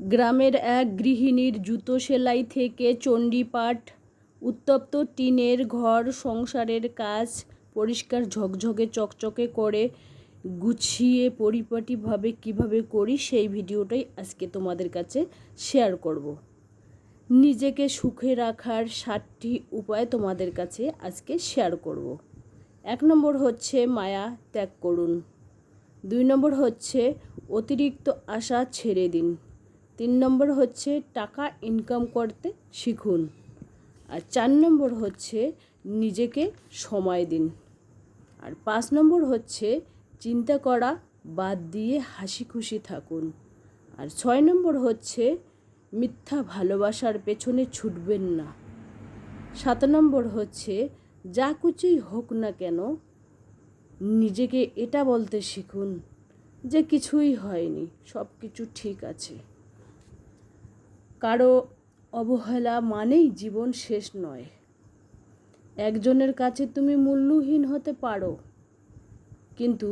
গ্রামের এক গৃহিণীর জুতো সেলাই থেকে চণ্ডীপাঠ উত্তপ্ত টিনের ঘর সংসারের কাজ পরিষ্কার ঝকঝকে চকচকে করে গুছিয়ে পরিপাটিভাবে কীভাবে করি সেই ভিডিওটাই আজকে তোমাদের কাছে শেয়ার করব। নিজেকে সুখে রাখার সাতটি উপায় তোমাদের কাছে আজকে শেয়ার করব। এক নম্বর হচ্ছে মায়া ত্যাগ করুন দুই নম্বর হচ্ছে অতিরিক্ত আশা ছেড়ে দিন তিন নম্বর হচ্ছে টাকা ইনকাম করতে শিখুন। আর চার নম্বর হচ্ছে নিজেকে সময় দিন। আর পাঁচ নম্বর হচ্ছে চিন্তা করা বাদ দিয়ে হাসি খুশি থাকুন। আর ছয় নম্বর হচ্ছে মিথ্যা ভালোবাসার পেছনে ছুটবেন না। সাত নম্বর হচ্ছে যা কিছুই হোক না কেন নিজেকে এটা বলতে শিখুন যে কিছুই হয়নি সব কিছু ঠিক আছে। কারও অবহেলা মানেই জীবন শেষ নয়। একজনের কাছে তুমি মূল্যহীন হতে পারো, কিন্তু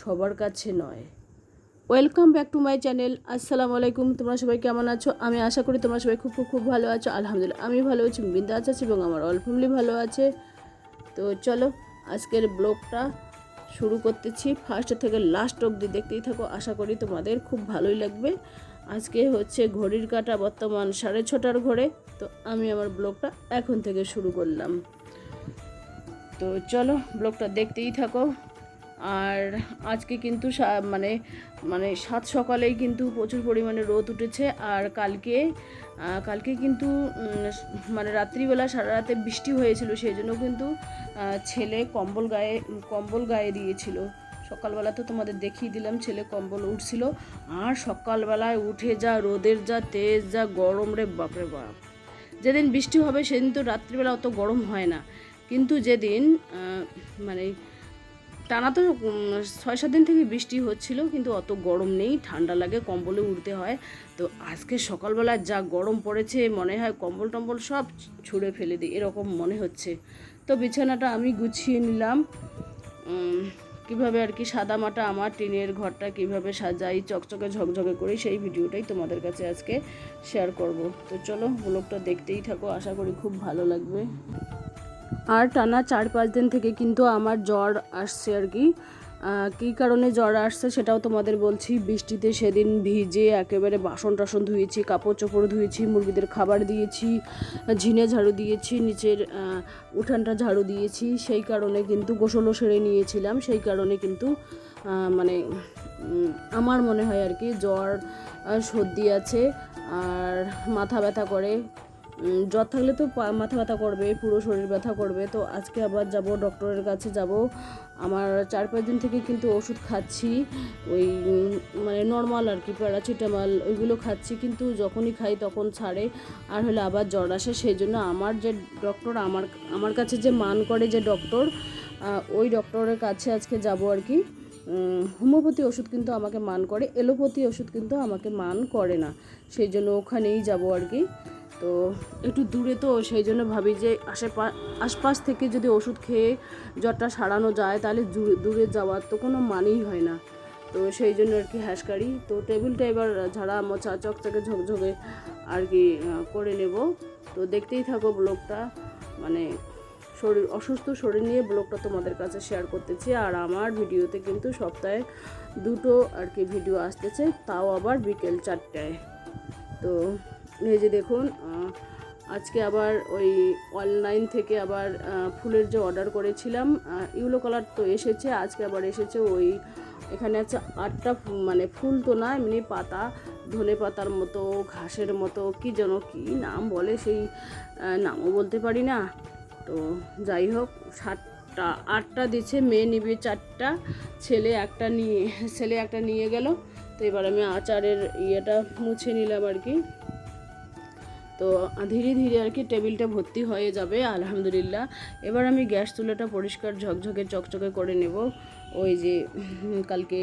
সবার কাছে নয়। Welcome back to my channel আসসালামু আলাইকুম। তোমরা সবাই কেমন আছো? আমি আশা করি তোমরা সবাই খুব খুব খুব ভালো আছো। আলহামদুলিল্লাহ, আমি ভালো আছি। বিন্দাস আছি এবং আমার অল ফ্যামিলি ভালো আছে। তো চলো, আজকের ব্লগটা শুরু করতেছি। ফার্স্ট থেকে লাস্ট অবধি দেখতেই থাকো। আশা করি তোমাদের খুব ভালোই লাগবে। আজকে হচ্ছে ঘড়ির কাটা বর্তমান সাড়ে ছটার ঘরে, তো আমি আমার ব্লগটা এখন থেকে শুরু করলাম। তো চলো ব্লগটা দেখতেই থাকো। আর আজকে কিন্তু মানে মানে সাত সকালেই কিন্তু প্রচুর পরিমাণে রোদ উঠেছে, আর কালকে কালকে কিন্তু মানে রাত্রিবেলা সারা রাতে বৃষ্টি হয়েছিল, সেই জন্য কিন্তু ছেলে কম্বল গায়ে কম্বল গায়ে দিয়েছিল। সকালবেলা তো তোমাদের দেখিয়ে দিলাম, ছেলে কম্বল উঠছিল। আর সকালবেলায় উঠে যা রোদের যা তেজ, যা গরম রে বাপরে বাপ। যেদিন বৃষ্টি হবে সেদিন তো রাত্রিবেলা অত গরম হয় না। কিন্তু যেদিন মানে টানা তো ছয় সাত দিন থেকে বৃষ্টি হচ্ছিল, কিন্তু অত গরম নেই, ঠান্ডা লাগে, কম্বলে উঠতে হয়। তো আজকে সকালবেলা যা গরম পড়েছে, মনে হয় কম্বল টম্বল সব ছুঁড়ে ফেলে দিই, এরকম মনে হচ্ছে। তো বিছানাটা আমি গুছিয়ে নিলাম। কীভাবে আর কি সাদা মাটা আমার টিনের ঘরটা কীভাবে সাজাই, চকচকে ঝকঝকে করি, সেই ভিডিওটাই তোমাদের কাছে আজকে শেয়ার করব। তো চলো ব্লগটা দেখতেই থাকো, আশা করি খুব ভালো লাগবে। আর টানা চার পাঁচ দিন থেকে কিন্তু আমার জ্বর আসছে আর কি। কী কারণে জ্বর আসছে সেটাও তোমাদের বলছি। বৃষ্টিতে সেদিন ভিজে একেবারে বাসন টাসন ধুয়েছি কাপড় চোপড় ধুয়েছি, মুরগিদের খাবার দিয়েছি, ঝিনে ঝাড়ু দিয়েছি, নিচের উঠানটা ঝাড়ু দিয়েছি। সেই কারণে কিন্তু গোসলও সেরে নিয়েছিলাম। সেই কারণে কিন্তু মানে আমার মনে হয় আর কি জ্বর সর্দি আছে, আর মাথা ব্যথা করে। জ্বর থাকলে তো মাথা ব্যথা করবে, পুরো শরীর ব্যথা করবে। তো আজকে আবার যাব ডক্টরের কাছে যাব। আমার চার পাঁচ দিন থেকে কিন্তু ওষুধ খাচ্ছি, ওই মানে নর্মাল আর কি প্যারাসিটামল ওইগুলো খাচ্ছি। কিন্তু যখনই খাই তখন ছাড়ে, আর হলে আবার জ্বর আসে। সেই জন্য আমার যে ডক্টর, আমার আমার কাছে যে মান করে যে ডক্টর ওই ডক্টরের কাছে আজকে যাব আর কি। হোমিওপ্যাথি ওষুধ কিন্তু আমাকে মান করে, এলোপ্যাথি ওষুধ কিন্তু আমাকে মান করে না। সেই জন্য ওখানেই যাব আর কি। তো একটু দূরে তো, সেই জন্য ভাবি যে আশেপা, আশপাশ থেকে যদি ওষুধ খেয়ে জ্বরটা সারানো যায়, তাহলে দূরে যাওয়ার তো কোনো মানেই হয় না। তো সেই জন্য আর কি হ্যাসকারি তো টেবিলটা এবার ঝাড়া, মোছা, চকচকে, ঝকঝকে আর কি করে নেব। তো দেখতেই থাকো ব্লগটা। মানে শরীর, অসুস্থ শরীর নিয়ে ব্লগটা তোমাদের কাছে শেয়ার করতেছি। আর আমার ভিডিওতে কিন্তু সপ্তাহে দুটো আর কি ভিডিও আসতেছে, তাও আবার বিকেল চারটায়। তো এই যে দেখুন আজকে আবার ওই অনলাইন থেকে আবার ফুলের যে অর্ডার করেছিলাম ইউলো কালার তো এসেছে, আজকে আবার এসেছে ওই, এখানে আছে আটটা মানে ফুল তো না, এমনি পাতা, ধনে পাতার মতো, ঘাসের মতো, কি যেন, কি নাম বলে সেই নামও বলতে পারি না। তো যাই হোক, সাতটা, আটটা দিচ্ছে, মেয়ে নিবে চারটা, ছেলে একটা নিয়ে, ছেলে একটা নিয়ে গেল। তো এবার আমি আচারের ইয়েটা মুছে নিলাম আর কি। তো ধীরে ধীরে আর কি টেবিলটা ভর্তি হয়ে যাবে, আলহামদুলিল্লাহ। এবার আমি গ্যাস চুলাটা পরিষ্কার ঝকঝকে চকচকে করে নেব। ওই যে কালকে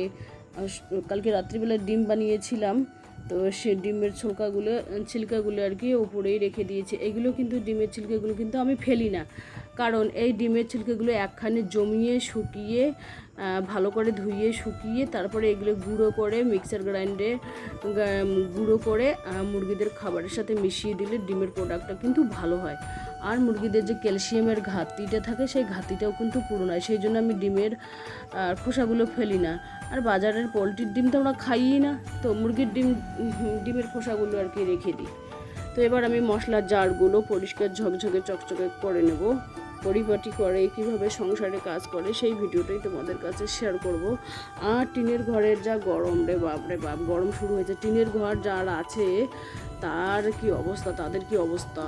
কালকে রাত্রিবেলা ডিম বানিয়েছিলাম। তো সে ডিমের ছোলকাগুলো, ছিলকাগুলো আর কি উপরেই রেখে দিয়েছে। এগুলো কিন্তু ডিমের ছিলকাগুলো কিন্তু আমি ফেলি না। কারণ এই ডিমের ছিলকাগুলো একখানে জমিয়ে শুকিয়ে ভালো করে ধুইয়ে শুকিয়ে, তারপরে এগুলো গুঁড়ো করে মিক্সার গ্রাইন্ডে গুঁড়ো করে মুরগিদের খাবারের সাথে মিশিয়ে দিলে ডিমের প্রোডাক্টটা কিন্তু ভালো হয়। আর মুরগিদের যে ক্যালসিয়ামের ঘাটতিটা থাকে, সেই ঘাটতিটাও কিন্তু পূরণ হয়। সেই জন্য আমি ডিমের খোসাগুলো ফেলি না। আর বাজারের পোলট্রির ডিম তো আমরা খাইই না, তো মুরগির ডিম, ডিমের খোসাগুলো আর কি রেখে দিই। তো এবার আমি মশলার জারগুলো পরিষ্কার ঝকঝকে চকচকে করে নেব। পরিপাটি করে, কীভাবে সংসারে কাজ করে, সেই ভিডিওটাই তোমাদের কাছে শেয়ার করব। আর টিনের ঘরের যা গরম রে বাপ রে বাপ, গরম শুরু হয়েছে। টিনের ঘর যার আছে, তার কি অবস্থা, তাদের কি অবস্থা?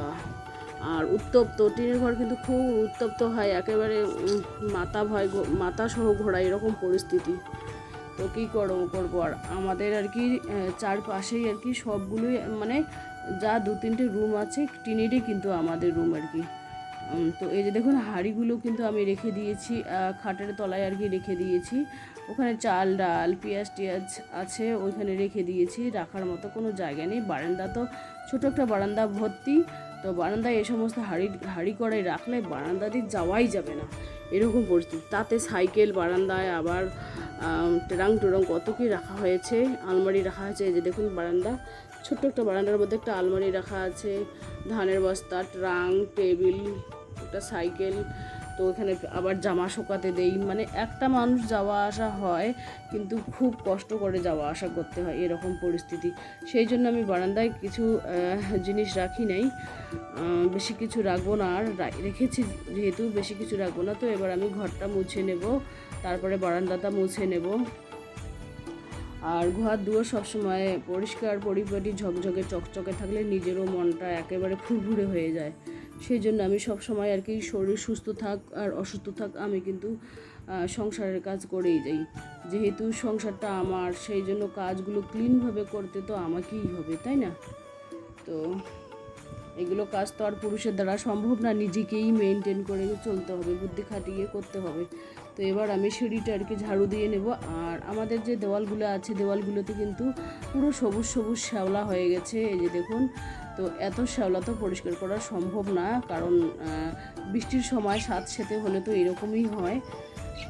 আর উত্তপ্ত, টিনের ঘর কিন্তু খুব উত্তপ্ত হয়, একেবারে মাথা ভয় মাথা সহ ঘোরা এরকম পরিস্থিতি। তো কী করব করব? আর আমাদের আর কি চারপাশেই আর কি সবগুলোই মানে যা দু তিনটে রুম আছে, টিনেরই কিন্তু আমাদের রুম আর কি। তো এই যে দেখুন, হাঁড়িগুলো কিন্তু আমি রেখে দিয়েছি খাটের তলায় আর কি রেখে দিয়েছি। ওখানে চাল, ডাল, পেঁয়াজ, টিয়াজ আছে, ওইখানে রেখে দিয়েছি, রাখার মতো কোনো জায়গা নেই। বারান্দা তো, ছোটো একটা বারান্দা ভর্তি। তো বারান্দায় এই সমস্ত হাড়ি হাড়ি কড়াই রাখলে বারান্দা দিয়ে যাওয়াই যাবে না। এরকম পরিস্থিতি। তাতে সাইকেল, বারান্দায় আবার ট্রাং টুরং কত কি রাখা হয়েছে, আলমারি রাখা আছে যে দেখুন বারান্দা। ছোট্ট একটা বারান্দার মধ্যে একটা আলমারি রাখা আছে, ধানের বস্তা, ট্রাং, টেবিল, একটা সাইকেল তো এখানে আবার জামা শুকাতে দেই। মানে একটা মানুষ যাওয়া আসা হয়, কিন্তু খুব কষ্ট করে যাওয়া আসা করতে হয় এরকম পরিস্থিতি। সেই জন্য আমি বারান্দায় কিছু জিনিস রাখি নাই। বেশি কিছু রাখব না। আর রেখেছি যেহেতু বেশি কিছু রাখব না, তো এবার আমি ঘরটা মুছে নেব। তারপরে বারান্দাটা মুছে নেব। আর ঘর দুয়ার সবসময় পরিষ্কার, পরিপাটি, ঝকঝকে, চকচকে থাকলে নিজেরও মনটা একেবারে ফুরফুরে হয়ে যায়। সেই জন্য আমি সব সময় আর কি শরীর সুস্থ থাক আর অসুস্থ থাক, আমি কিন্তু সংসারের কাজ করেই যাই। যেহেতু সংসারটা আমার, সেই জন্য কাজগুলো ক্লিনভাবে করতে তো আমাকেই হবে, তাই না? তো এগুলো কাজ তো আর পুরুষের দ্বারা সম্ভব না, নিজেকেই মেনটেন করে চলতে হবে, বুদ্ধি খাটিয়ে করতে হবে। তো এবার আমি সিঁড়িটা আর কি ঝাড়ু দিয়ে নেব, আর আমাদের যে দেওয়ালগুলো আছে, দেওয়ালগুলোতে কিন্তু পুরো সবুজ সবুজ শ্যাওলা হয়ে গেছে, এই যে দেখুন। তো এত শ্যাওলা তো পরিষ্কার করা সম্ভব না, কারণ বৃষ্টির সময় সাত সেতে হলে তো এরকমই হয়।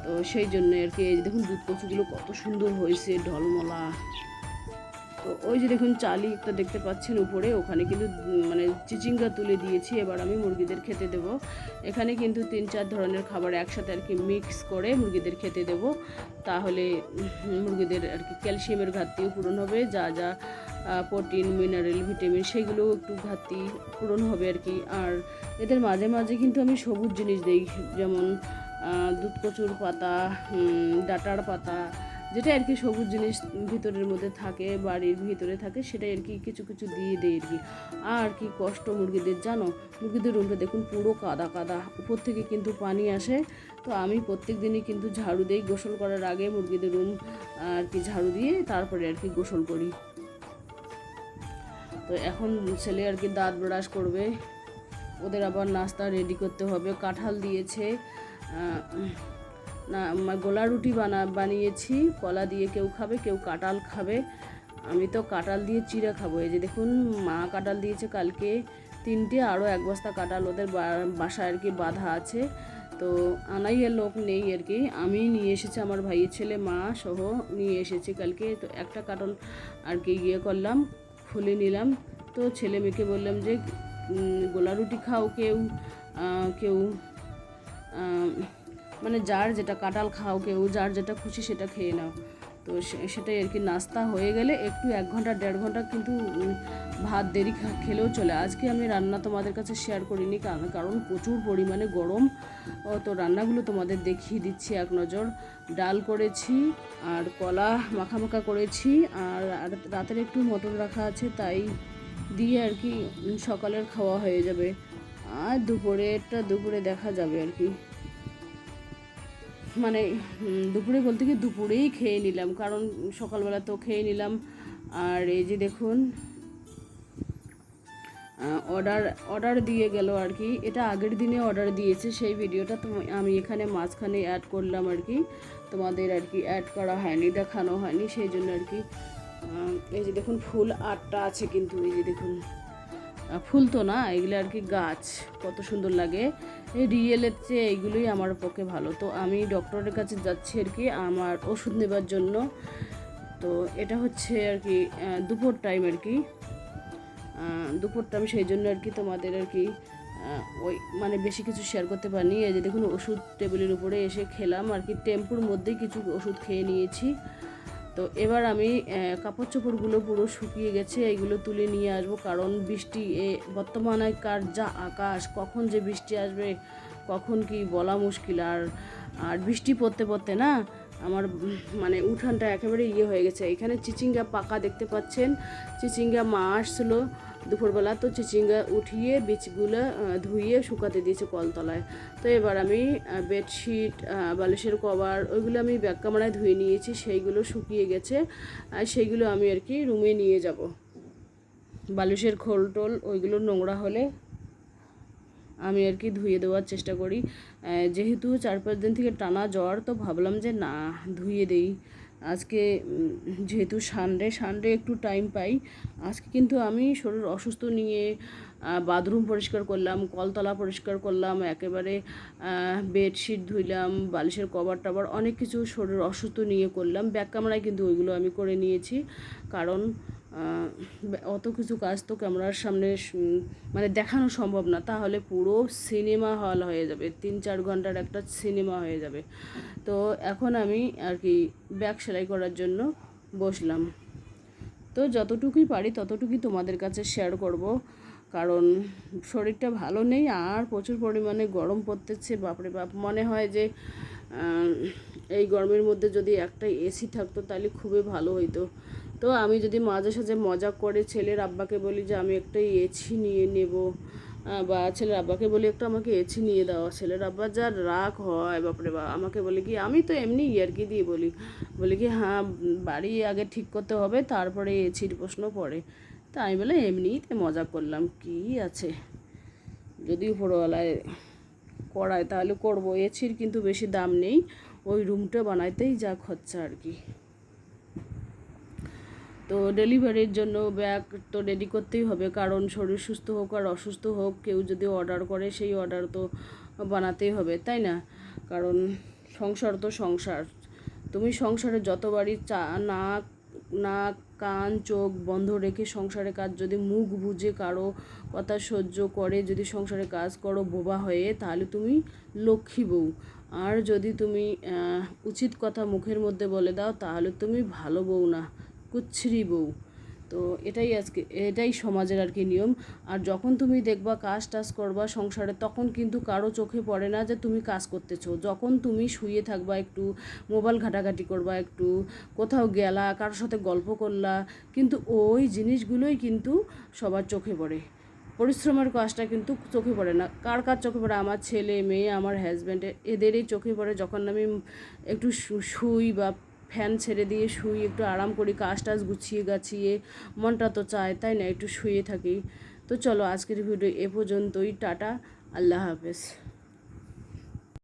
তো সেই জন্য আর কি দেখুন দুধ কচুগুলো কত সুন্দর হয়েছে, ঢলমলা। তো ওই যে দেখুন চালি একটা দেখতে পাচ্ছেন উপরে, ওখানে কিন্তু মানে চিচিঙ্গা তুলে দিয়েছি, এবার আমি মুরগিদের খেতে দেব। এখানে কিন্তু তিন চার ধরনের খাবার একসাথে আর কি মিক্স করে মুরগিদের খেতে দেব। তাহলে মুরগিদের আর কি ক্যালসিয়ামের ঘাটতিও পূরণ হবে, যা যা প্রোটিন মিনারেল ভিটামিন সেগুলো একটু ঘাটতি পূরণ হবে আর কি। আর এদের মাঝে মাঝে কিন্তু আমি সবুজ জিনিস দিই, যেমন দুধ কচুর পাতা ডাটার পাতা যেটা আর কি সবুজ জিনিস ভিতরের মধ্যে থাকে, বাড়ির ভিতরে থাকে, সেটাই আর কি কিছু কিছু দিয়ে দেয় আর কি। আর কি কষ্ট মুরগিদের, জানো? মুরগিদের রুমটা দেখুন পুরো কাদা কাদা। উপর থেকে কিন্তু পানি আসে। তো আমি প্রত্যেক দিনই কিন্তু ঝাড়ু দিই। গোসল করার আগে মুরগিদের রুম আর কি ঝাড়ু দিয়ে তারপরে আর কি গোসল করি। তো এখন ছেলে আর কি দাঁত ব্রাশ করবে। ওদের আবার নাস্তা রেডি করতে হবে। কাঁঠাল দিয়েছে। গোলা রুটি বানা, বানিয়েছি, কলা দিয়ে কেউ খাবে, কেউ কাঁঠাল খাবে। আমি তো কাঁঠাল দিয়ে চিড়া খাব। এই যে দেখুন, মা কাঁঠাল দিয়েছে কালকে তিনটে, আরও এক বস্তা কাঁঠাল ওদের বাসায় আর কি বাঁধা আছে। তো আনাইয়ের লোক নেই আর কি। আমি নিয়ে এসেছি আমার ভাইয়ের ছেলে, মা সহ নিয়ে এসেছি কালকে। তো একটা কাঁঠাল আর কি ইয়ে করলাম, খুলে নিলাম। তো ছেলে মেয়েকে বললাম যে গোলা রুটি খাও কেউ কেউ মানে যার যেটা কাঁঠাল খাও, কেউ যার যেটা খুশি সেটা খেয়ে নাও। তো সেটাই আর কি নাস্তা হয়ে গেলে একটু এক ঘণ্টা, দেড় ঘণ্টা কিন্তু ভাত দেরি খেলেও চলে। আজকে আমি রান্না তোমাদের কাছে শেয়ার করিনি, কারণ প্রচুর পরিমাণে গরম। তো রান্নাগুলো তোমাদের দেখিয়ে দিচ্ছি এক নজর। ডাল করেছি, আর কলা মাখা মাখা করেছি, আর রাতের একটু মটর রাখা আছে, তাই দিয়ে আর কি সকালের খাওয়া হয়ে যাবে। আর দুপুরেরটা দুপুরে দেখা যাবে আর কি। মানে দুপুরে বলতে কি দুপুরেই খেয়ে নিলাম, কারণ সকালবেলা তো খেয়ে নিলাম। আর এই যে দেখুন অর্ডার অর্ডার দিয়ে গেল আর কি। এটা আগের দিনে অর্ডার দিয়েছে, সেই ভিডিওটা তো আমি এখানে মাঝখানে অ্যাড করলাম আর কি। তোমাদের আর কি অ্যাড করা হয়নি, দেখানো হয়নি, সেই জন্য আর কি। এই যে দেখুন, ফুল আটটা আছে কিন্তু, এই যে দেখুন। আহ, ফুল তো না এগুলো আর কি গাছ কত সুন্দর লাগে। এই রিয়েলের চেয়ে এইগুলোই আমার পক্ষে ভালো। তো আমি ডক্টরের কাছে যাচ্ছি আর কি আমার ওষুধ নেবার জন্য। তো এটা হচ্ছে আর কি দুপুর টাইম আর কি। দুপুর টাইম সেই জন্য আর কি তোমাদের আর কি ওই মানে বেশি কিছু শেয়ার করতে পারিনি। এই যে দেখুন ওষুধ টেবিলের উপরে এসে খেলাম আর কি। টেম্পুর মধ্যেই কিছু ওষুধ খেয়ে নিয়েছি। তো এবার আমি কাপড় চোপড়গুলো পুরো শুকিয়ে গেছে এইগুলো তুলে নিয়ে আসব কারণ বৃষ্টি, এ, বর্তমানে কার যা আকাশ, কখন যে বৃষ্টি আসবে, কখন কি বলা মুশকিল। আর আর বৃষ্টি পড়তে পড়তে না, আমার মানে উঠানটা একেবারে ইয়ে হয়ে গেছে। এখানে চিচিঙ্গা পাকা দেখতে পাচ্ছেন, চিচিঙ্গা মা আসছিল দুপুরবেলা তো চিচিঙ্গা উঠিয়ে বীজগুলো ধুইয়ে শুকাতে দিয়েছে কলতলায়। তো এবার আমি বেডশিট বালিশের কভার, ওইগুলো আমি ব্যাগ কামড়ায় ধুয়ে নিয়েছি, সেইগুলো শুকিয়ে গেছে, আর সেইগুলো আমি আর কি রুমে নিয়ে যাব। বালিশের খোল টোল, ওইগুলো নোংরা হলে আমি আর কি ধুয়ে দেওয়ার চেষ্টা করি। যেহেতু চার পাঁচ দিন থেকে টানা জ্বর, তো ভাবলাম যে না, ধুয়ে দেই। আজকে যেহেতু সানডে সানডে একটু টাইম পাই, আজকে কিন্তু আমি শরীর অসুস্থ নিয়ে বাথরুম পরিষ্কার করলাম, কলতলা পরিষ্কার করলাম, একেবারে বেডশিট ধুইলাম, বালিশের কভার টাবার অনেক কিছু শরীর অসুস্থ নিয়ে করলাম। ব্যাক ক্যামেরায় কিন্তু ওইগুলো আমি করে নিয়েছি। কারণ অত কিছু কাজ তো ক্যামেরার সামনে মানে দেখানো সম্ভব না, তাহলে পুরো সিনেমা হল হয়ে যাবে, তিন চার ঘণ্টার একটা সিনেমা হয়ে যাবে। তো এখন আমি আর কি ব্যাগ সেলাই করার জন্য বসলাম। তো যতটুকুই পারি ততটুকুই তোমাদের কাছে শেয়ার করব, কারণ শরীরটা ভালো নেই, আর প্রচুর পরিমাণে গরম পড়তেছে, বাপরে বাপ। মনে হয় যে এই গরমের মধ্যে যদি একটা এসি থাকতো তাহলে খুবই ভালো হইতো। তো আমি যদি মাঝে সাঝে মজা করে ছেলের আব্বাকে বলি যে, আমি একটা এছি নিয়ে নেব। বা ছেলের আব্বাকে বলি, একটু আমাকে এছি নিয়ে দাও। ছেলের আব্বা যা রাগ হয়, বাপরে বা আমাকে বলে কি, আমি তো এমনি ইয়ার্কি দিয়ে বলি। বলি কি হ্যাঁ বাড়ি আগে ঠিক করতে হবে, তারপরে এছির প্রশ্ন পড়ে। তা আমি বলে, এমনিতে মজা করলাম, কি আছে? যদি উপরওয়ালায় করায়, তাহলে করব। এছির কিন্তু বেশি দাম নেই, ওই রুমটা বানাইতেই যা খরচা আর কি। তো ডেলিভারির জন্য ব্যাগ তো রেডি করতেই হবে, কারণ শরীর সুস্থ হোক আর অসুস্থ হোক, কেউ যদি অর্ডার করে সেই অর্ডার তো বানাতেই হবে, তাই না? কারণ সংসার তো সংসার। তুমি সংসারে যতবারই চা, নাক নাক, কান, চোখ বন্ধ রেখে সংসারে কাজ, যদি মুখ বুঝে কারও কথা সহ্য করে, যদি সংসারে কাজ করো বোবা হয়ে, তাহলে তুমি লক্ষ্মী বউ। আর যদি তুমি উচিত কথা মুখের মধ্যে বলে দাও, তাহলে তুমি ভালো বউ না। কুচ্ছিরি বউ। তো এটাই আজকে, এটাই সমাজের আর কি নিয়ম। আর যখন তুমি দেখবা কাজ টাজ করবা সংসারে, তখন কিন্তু কারও চোখে পড়ে না যে তুমি কাজ করতেছো। যখন তুমি শুয়ে থাকবা একটু, মোবাইল ঘাটাঘাটি করবা একটু, কোথাও গেলা কারোর সাথে গল্প করলা, কিন্তু ওই জিনিসগুলোই কিন্তু সবার চোখে পড়ে। পরিশ্রমের কাজটা কিন্তু চোখে পড়ে না। কার কার চোখে পড়ে? আমার ছেলে, মেয়ে, আমার হাজব্যান্ডের এদেরই চোখে পড়ে যখন আমি একটু শুই বা ফ্যান ছেড়ে দিয়ে শুই একটু আরাম করি, কাজ টাজ গুছিয়ে গাছিয়ে, মনটা তো চায়, তাই না? একটু শুয়ে থাকি। তো চলো আজকের ভিডিও এ পর্যন্তই, টাটা, আল্লাহ হাফেজ।